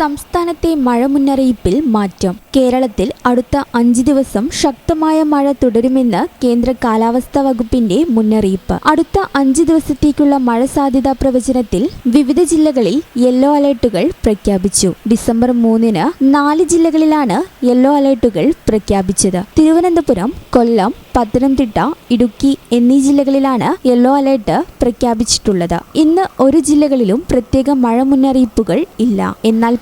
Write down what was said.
സംസ്ഥാനത്തെ മഴ മുന്നറിയിപ്പിൽ മാറ്റം. കേരളത്തിൽ അടുത്ത അഞ്ച് ദിവസം ശക്തമായ മഴ തുടരുമെന്ന് കേന്ദ്ര കാലാവസ്ഥാ വകുപ്പിന്റെ മുന്നറിയിപ്പ്. അടുത്ത അഞ്ച് ദിവസത്തേക്കുള്ള മഴ സാധ്യതാ പ്രവചനത്തിൽ വിവിധ ജില്ലകളിൽ യെല്ലോ അലേർട്ടുകൾ പ്രഖ്യാപിച്ചു. ഡിസംബർ മൂന്നിന് നാല് ജില്ലകളിലാണ് യെല്ലോ അലേർട്ടുകൾ പ്രഖ്യാപിച്ചത്. തിരുവനന്തപുരം കൊല്ലം പത്തനംതിട്ട ഇടുക്കി എന്നീ ജില്ലകളിലാണ് യെല്ലോ അലേർട്ട് പ്രഖ്യാപിച്ചിട്ടുള്ളത്. ഇന്ന് ഒരു ജില്ലകളിലും പ്രത്യേക മഴ മുന്നറിയിപ്പുകൾ ഇല്ല. എന്നാൽ